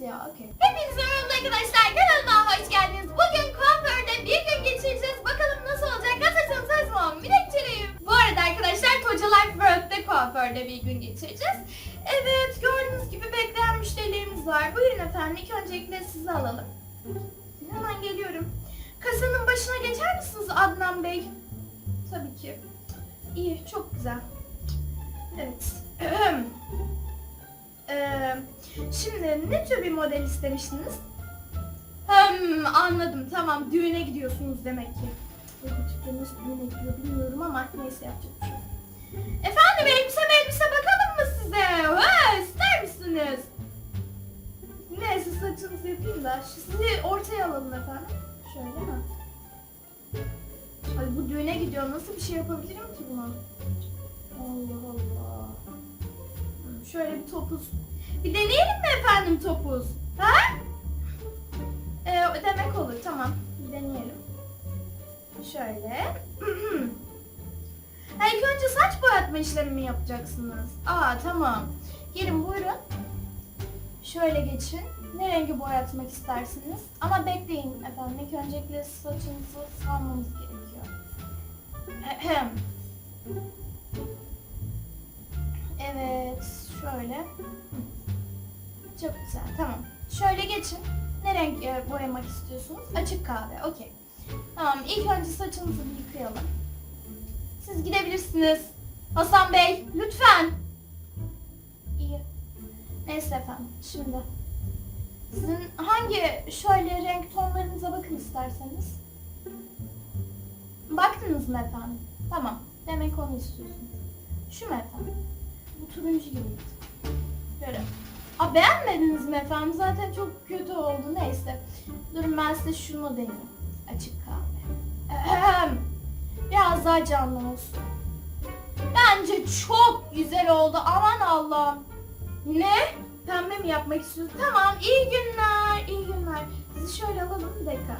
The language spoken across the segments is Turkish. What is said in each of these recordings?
Simsiyah okey. Hepinize merhaba arkadaşlar. Kanalıma hoş geldiniz. Bugün kuaförde bir gün geçireceğiz. Bakalım nasıl olacak? Nasılsınız? Nasılsın? Minekçiliyim. Bu arada arkadaşlar Koca Life World'de kuaförde bir gün geçireceğiz. Evet gördüğünüz gibi bekleyen müşterilerimiz var. Buyurun efendim. İlk öncelikle sizi alalım. Hemen geliyorum. Kasanın başına geçer misiniz Adnan Bey? Tabii ki. İyi, çok güzel. Evet. Ee, şimdi ne tür bir model istemiştiniz? Hmm, anladım. Tamam, düğüne gidiyorsunuz demek ki. Nasıl düğüne gidiyor bilmiyorum ama neyse yapacak bir şey. Efendim elbise elbise bakalım mı size? Ha, ister misiniz? Neyse saçınızı yapayım da sizi ortaya alalım efendim. Şöyle mi? Ay bu düğüne gidiyor. Nasıl bir şey yapabilirim ki buna? Allah Allah. Şöyle bir topuz. Bir deneyelim mi efendim topuz? Ha? Ee, demek olur. Tamam. Bir deneyelim. Şöyle. ha, ilk önce saç boyatma işlemi mi yapacaksınız? Aa tamam. Gelin buyurun. Şöyle geçin. Ne rengi boyatmak istersiniz? Ama bekleyin efendim. İlk öncelikle saçınızı salmamız gerekiyor. Evet, şöyle. Çok güzel, tamam. Şöyle geçin. Ne renk e, boyamak istiyorsunuz? Açık kahve, okey. Tamam, ilk önce saçınızı yıkayalım. Siz gidebilirsiniz. Hasan Bey, lütfen. İyi. Neyse efendim, şimdi. Sizin hangi şöyle renk tonlarınıza bakın isterseniz. Baktınız mı efendim? Tamam. Demek onu istiyorsunuz. Şu mu efendim? Bu turuncu gibi. Böyle. Aa, beğenmediniz mi efendim? Zaten çok kötü oldu. Neyse. Durun ben size şunu deneyeyim. Açık kahve. Biraz daha canlı olsun. Bence çok güzel oldu. Aman Allah'ım. Ne? Pembe mi yapmak istiyorsun? Tamam. iyi günler. iyi günler. Sizi şöyle alalım. Bir dakika.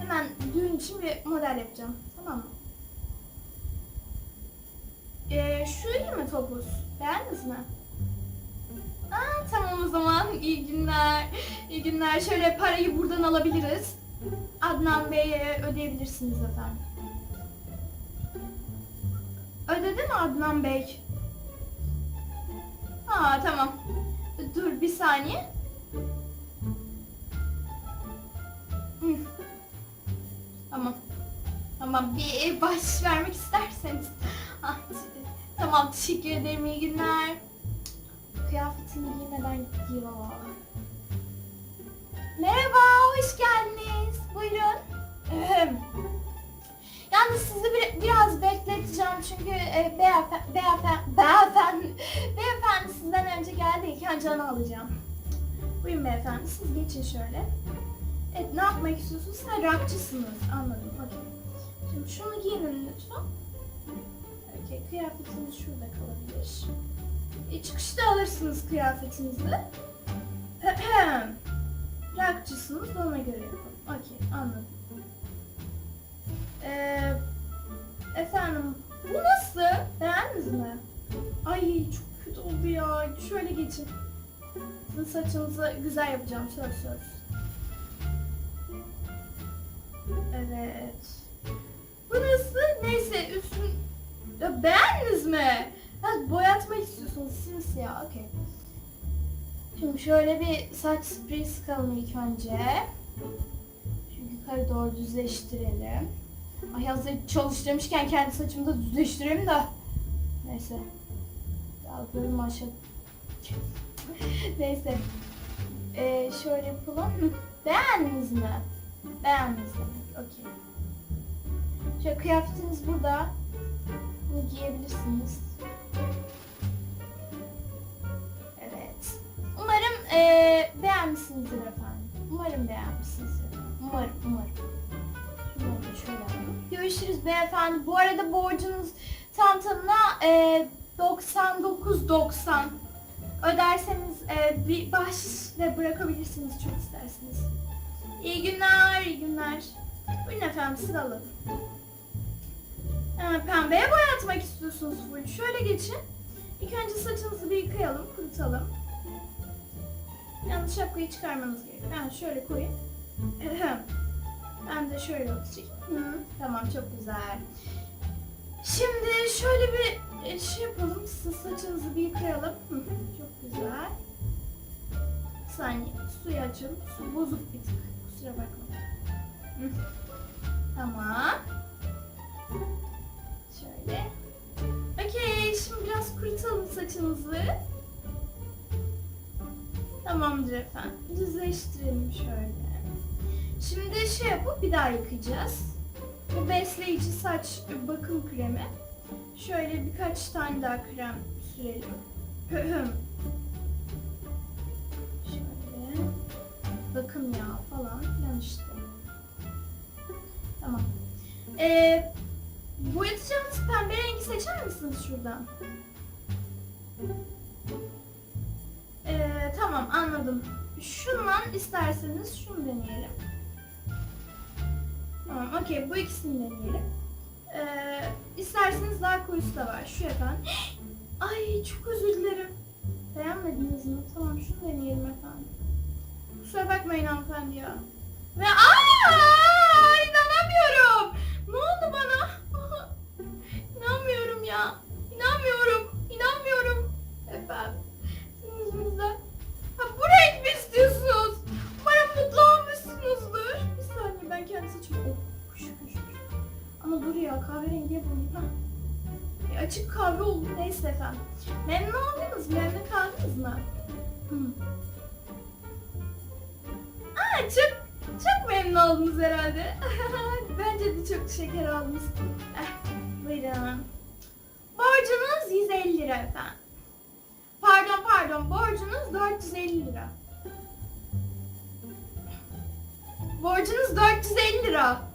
Hemen düğün için bir model yapacağım. Tamam mı? Ee, şu iyi mi topuz? Beğendiniz mi? Tamam. İyi günler. İyi günler. Şöyle parayı buradan alabiliriz. Adnan Bey'e ödeyebilirsiniz efendim. Ödedi mi Adnan Bey? Aa tamam. Dur bir saniye. Tamam. Tamam bir baş vermek isterseniz. Ah, tamam teşekkür ederim iyi günler. Kıyafetini giymeden gidiyor. Merhaba hoş geldiniz. Buyurun. Yalnız sizi bir, biraz bekleteceğim çünkü e, beyefendi, beyefendi, beyefendi, beyefendi sizden önce geldi. İlk önce onu alacağım. Buyurun beyefendi siz geçin şöyle. Evet ne yapmak istiyorsunuz? Sen rockçısınız. Anladım. Okey. Şimdi şunu giyinin lütfen. Okey. Kıyafetiniz şurada kalabilir. E, çıkışta alırsınız kıyafetinizi. Da ona göre yapalım. Okey. Anladım. Ee, efendim bu nasıl? Beğendiniz mi? Ay çok kötü oldu ya. Şöyle geçin. Sizin saçınızı güzel yapacağım. Söz söz. Evet. Bu nasıl? Neyse üstün... Ya beğendiniz mi? İstiyorsunuz simsiyah. Okey. Şimdi şöyle bir saç spreyi sıkalım ilk önce. Şu yukarı doğru düzleştirelim. Ay hazır çalıştırmışken kendi saçımı da düzleştireyim de. Neyse. Dalgalarım aşağı. Neyse. Ee, şöyle yapalım. Beğendiniz mi? Beğendiniz demek. Okey. Şöyle kıyafetiniz burada. Bunu giyebilirsiniz. Umarım eee beğenmişsinizdir efendim. Umarım beğenmişsinizdir. Umarım, umarım. Da şöyle. Görüşürüz beyefendi. Bu arada borcunuz tam tamına eee 99.90 öderseniz eee, bir bahşiş de bırakabilirsiniz çok isterseniz. İyi günler, iyi günler. Buyurun efendim siz alın. Ee, pembeye boyatmak istiyorsunuz full. Şöyle geçin. İlk önce saçınızı bir yıkayalım, kurutalım. Yalnız şapkayı çıkarmanız gerekiyor. Ben şöyle koyayım. Ben de şöyle oturayım. Hı, tamam çok güzel. Şimdi şöyle bir e, şey yapalım. Siz saçınızı bir yıkayalım. Hı, çok güzel. Bir saniye. Suyu açalım. Su bozuk bir tık. Kusura bakma. Hı. Tamam. Şöyle. Okey. Şimdi biraz kurutalım saçınızı. Tamamdır efendim. Düzleştirelim şöyle. Şimdi şey yapıp bir daha yıkayacağız. Bu besleyici saç bakım kremi. Şöyle birkaç tane daha krem sürelim. Şöyle. Bakım yağı falan filan işte. Tamam. Ee, boyatacağımız pembe rengi seçer misiniz şuradan? Tamam anladım. Şundan isterseniz şunu deneyelim. Tamam okey bu ikisini deneyelim. Ee, isterseniz daha koyusu da var. Şu efendim. Ay çok özür dilerim. Beğenmediniz mi? Tamam şunu deneyelim efendim. Kusura bakmayın hanımefendi ya. Ve aa inanamıyorum. Ne oldu bana? İnanmıyorum ya. İnanmıyorum. İnanmıyorum. Efendim. Açık kahve oldu. Neyse efendim. Memnun oldunuz? Memnun kaldınız mı? Hmm. Aa, çok çok memnun oldunuz herhalde. Bence de çok şeker aldınız. Eh, buyurun. Borcunuz 150 lira efendim. Pardon pardon borcunuz 450 lira. Borcunuz 450 lira.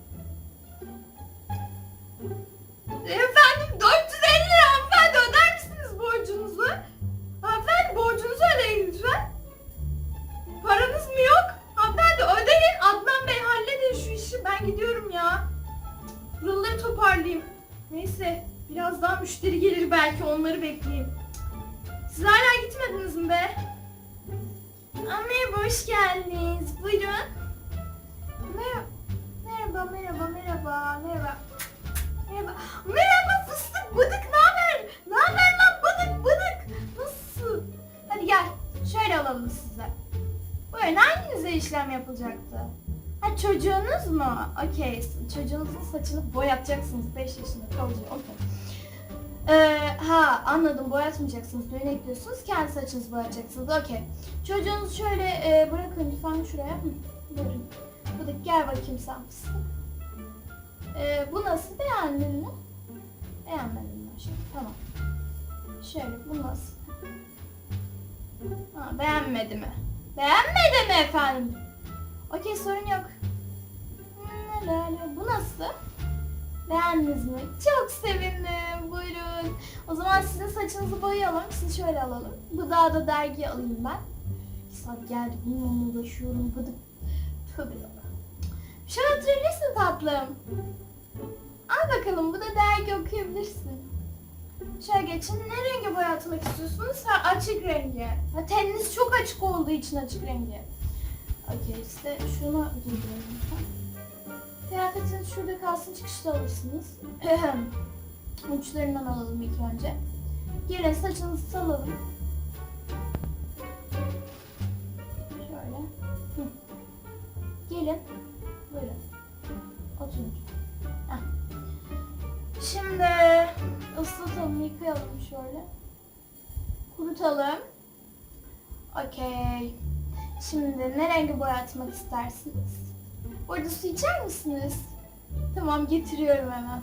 Efendim 450 bekleyeyim. Siz hala gitmediniz mi be? Merhaba hoş geldiniz. Buyurun. Merhaba. Merhaba merhaba merhaba merhaba. Merhaba. Merhaba fıstık bıdık ne haber? Ne haber lan bıdık bıdık? Nasılsın? Hadi gel. Şöyle alalım size. Buyurun hanginize işlem yapılacaktı? Ha çocuğunuz mu? Okey. Çocuğunuzun saçını boyatacaksınız. 5 yaşında kalıcı. Okey. Ee, ha anladım boyatmayacaksınız. Düğüne gidiyorsunuz. Kendi saçınızı boyatacaksınız. Okey. Çocuğunuzu şöyle e, bırakın lütfen şuraya. Hı, buyurun. Bıdık gel bakayım sen fıstık. Ee, bu nasıl? Beğendin mi? Beğenmedim mi? Şey, tamam. Şöyle bu nasıl? Ha, beğenmedi mi? Beğenmedi mi efendim? Okey sorun yok. Bu nasıl? Beğendiniz mi? Çok sevindim. Buyurun. O zaman sizin saçınızı boyayalım. Sizi şöyle alalım. Gıda da dergi alayım ben. Bir saat geldi. Bununla uğraşıyorum. Bıdık. Tövbe yarabbim. Şöyle oturabilirsin tatlım. Al bakalım. Bu da dergi okuyabilirsin. Şöyle geçin. Ne rengi boyatmak istiyorsunuz? Ha, açık rengi. Ha, teniniz çok açık olduğu için açık rengi. Okey işte şunu giydirelim. Kıyafetiniz şurada kalsın çıkışta alırsınız. Uçlarından alalım ilk önce. Girin saçınızı salalım. Şöyle. Hı. Gelin. Buyurun. Oturun. Şimdi ıslatalım, yıkayalım şöyle. Kurutalım. Okey. Şimdi ne rengi boyatmak istersiniz? Orada su içer misiniz? Tamam getiriyorum hemen.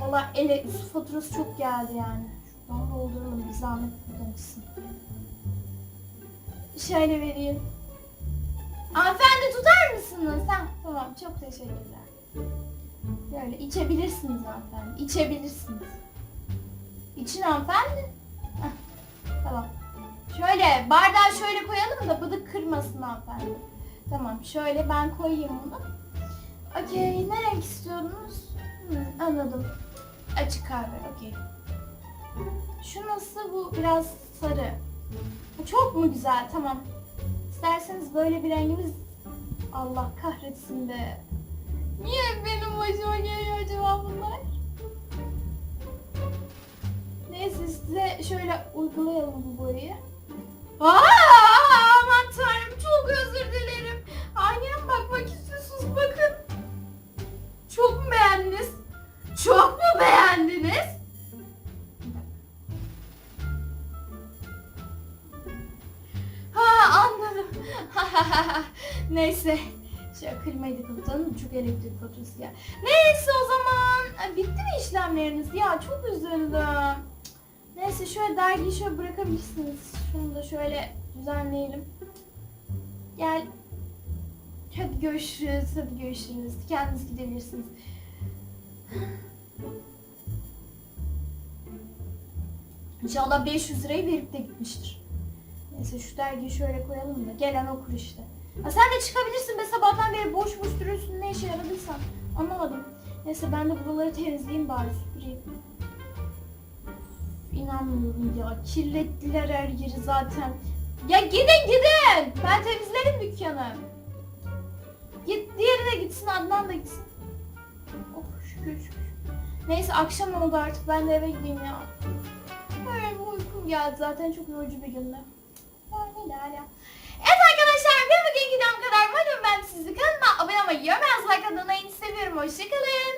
Valla ele su faturası çok geldi yani. Şuradan dolduralım bir zahmet buradan içsin. Şöyle vereyim. Hanımefendi tutar mısınız? Ha, tamam çok teşekkürler. Böyle içebilirsiniz hanımefendi. İçebilirsiniz. İçin hanımefendi. Heh, tamam. Şöyle bardağı şöyle koyalım da bıdık kırmasın hanımefendi. Tamam şöyle ben koyayım bunu. Okey ne renk istiyordunuz? Hı, anladım. Açık kahve okey. Şu nasıl bu biraz sarı. Çok mu güzel tamam. İsterseniz böyle bir rengimiz Allah kahretsin be. Niye benim başıma geliyor acaba bunlar? Neyse size şöyle uygulayalım bu boyayı. Aa, aman tanrım çok özür dilerim. Neyse. Şöyle klimayı da kapatalım. Elektrik faturası gel. Neyse o zaman. Ay, Bitti mi işlemleriniz? Ya çok üzüldüm. Neyse şöyle dergiyi şöyle bırakabilirsiniz. Şunu da şöyle düzenleyelim. Gel. Hadi görüşürüz. Hadi görüşürüz. Kendiniz gidebilirsiniz. İnşallah 500 lirayı verip de gitmiştir. Neyse şu dergiyi şöyle koyalım da gelen okur işte. Ha sen de çıkabilirsin be sabahtan beri boş boş duruyorsun ne işe yaradıysan. Anlamadım. Neyse ben de buraları temizleyeyim bari süpüreyim. İnanmıyorum ya kirlettiler her yeri zaten. Ya gidin gidin. Ben temizlerim dükkanı. Git diğeri de gitsin Adnan da gitsin. Oh şükür şükür. Neyse akşam oldu artık ben de eve gideyim ya. Bu uykum geldi zaten çok yorucu bir gündü. Evet arkadaşlar bir bugünkü videom kadar. Umarım ben sizi kanalıma abone olmayı, yorum yazmayı, atmayı seviyorum. Hoşçakalın.